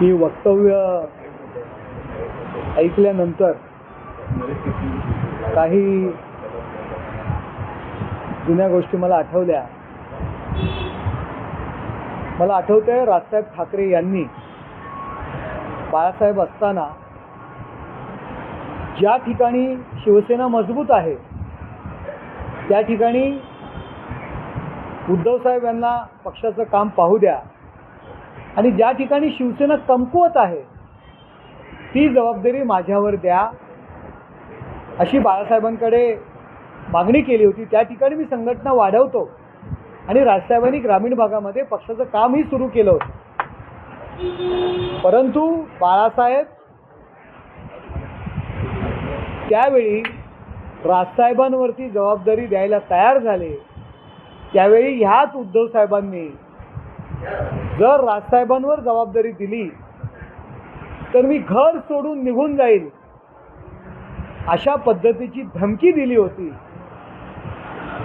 ही वक्तव्य ऐकल्यानंतर काही जुन्या गोष्टी मला आठवल्या. मला आठवतंय राजसाहेब ठाकरे यांनी बाळासाहेब असताना ज्या ठिकाणी शिवसेना मजबूत आहे त्या ठिकाणी उद्धवसाहेब यांना पक्षाचं काम पाहू द्या. आणि ज्या ठिकाणी शिवसेना कमकुवत आहे ती जबाबदारी माझ्यावर द्या. अशी बाळासाहेबांकडे मागणी केली होती. त्या ठिकाणी मी संघटना वाढवतो. आणि राजसाहेबांनी ग्रामीण भागामध्ये पक्षाचं कामही सुरू केलं होतं. परंतु बाळासाहेब त्यावेळी राजसाहेबांवरती जबाबदारी द्यायला तयार झाले. त्यावेळी ह्याच उद्धव साहेबांनी जर राजसाहेबांवर जबाबदारी दिली तर मी घर सोडून निघून जाईल. अशा पद्धतीची धमकी दिली होती.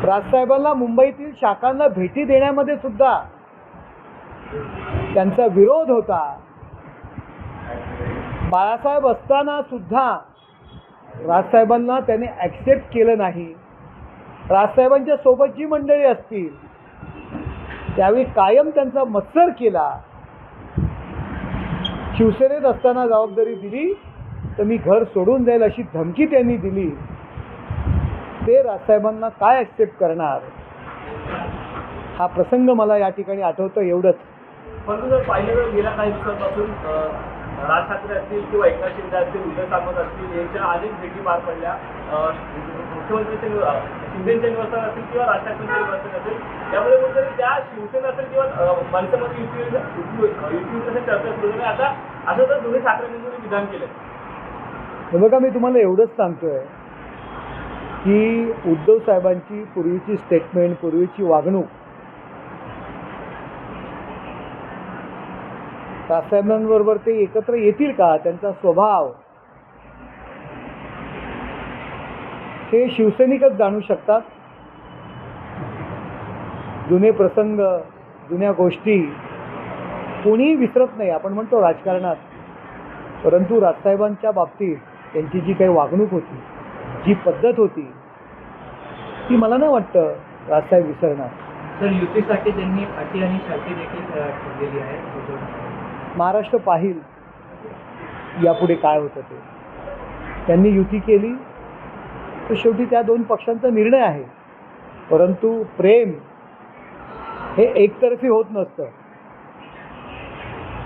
राजसाहेबांना मुंबईतील शाखांना भेटी देण्यामध्ये सुद्धा त्यांचा विरोध होता. बाळासाहेब असताना सुद्धा राजसाहेबांना त्याने ॲक्सेप्ट केलं नाही. राजसाहेबांच्या सोबत जी मंडळी असतील त्यावेळी कायम त्यांचा मत्सर केला. शिवसेनेत असताना जबाबदारी दिली तर मी घर सोडून जाईल अशी धमकी त्यांनी दिली. ते राजसाहेबांना काय ॲक्सेप्ट करणार? हा प्रसंग मला या ठिकाणी आठवतो एवढंच. परंतु जर पाहिलं तर गेल्या काही दिवसांपासून राज ठाकरे असतील किंवा एकनाथ शिंदे असतील उदय सामंत असतील यांच्या अनेक भेटी पार पडल्या. मुख्यमंत्री मुख्यमंत्र्यांच्या निव- अं, निवासस्थान असतील किंवा राज ठाकरेंच्या निवासस्थान असेल त्यामुळे कुठेतरी त्या शिवसेना असेल किंवा मनसेमध्ये युती युती असेल चर्चा सुरू झाली आता असं तर दोन्ही ठाकरेंनी विधान केलं हे बघा मी तुम्हाला एवढंच सांगतोय की उद्धव साहेबांची पूर्वीची स्टेटमेंट पूर्वीची वागणूक राजसाहेबांबरोबर ते एकत्र येतील का? त्यांचा स्वभाव हे शिवसैनिकच जाणू शकतात. जुने प्रसंग जुन्या गोष्टी कोणीही विसरत नाही. आपण म्हणतो राजकारणात. परंतु राजसाहेबांच्या बाबतीत त्यांची जी काही वागणूक होती जी पद्धत होती ती मला नाही वाटतं राजसाहेब विसरणार. तर युतीसाठी त्यांनी अटी आणि शर्ती देखील आहे. महाराष्ट्र पाहिल यापुढे काय होतं ते. त्यांनी युती केली. तर शेवटी त्या दोन पक्षांचा निर्णय आहे. परंतु प्रेम हे एकतर्फी होत नसतं.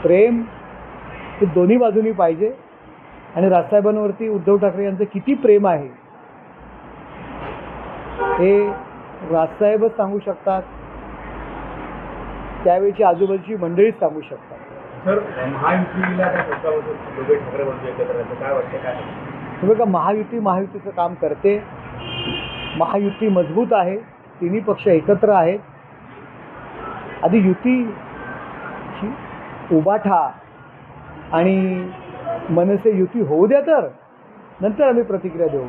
प्रेम हे दोन्ही बाजूनी पाहिजे. आणि राजसाहेबांवरती उद्धव ठाकरे यांचं किती प्रेम आहे हे राजसाहेबच सांगू शकतात. त्यावेळची आजूबाजूची मंडळीच सांगू शकतात. सर महायुतीला काय ठाकरे काय वाटतं काय? हे का महायुती महायुतीचं काम करते. महायुती मजबूत आहे. तिन्ही पक्ष एकत्र आहेत. आधी युती उभाठा आणि मनसे युती होऊ द्या तर. नंतर आम्ही प्रतिक्रिया देऊ.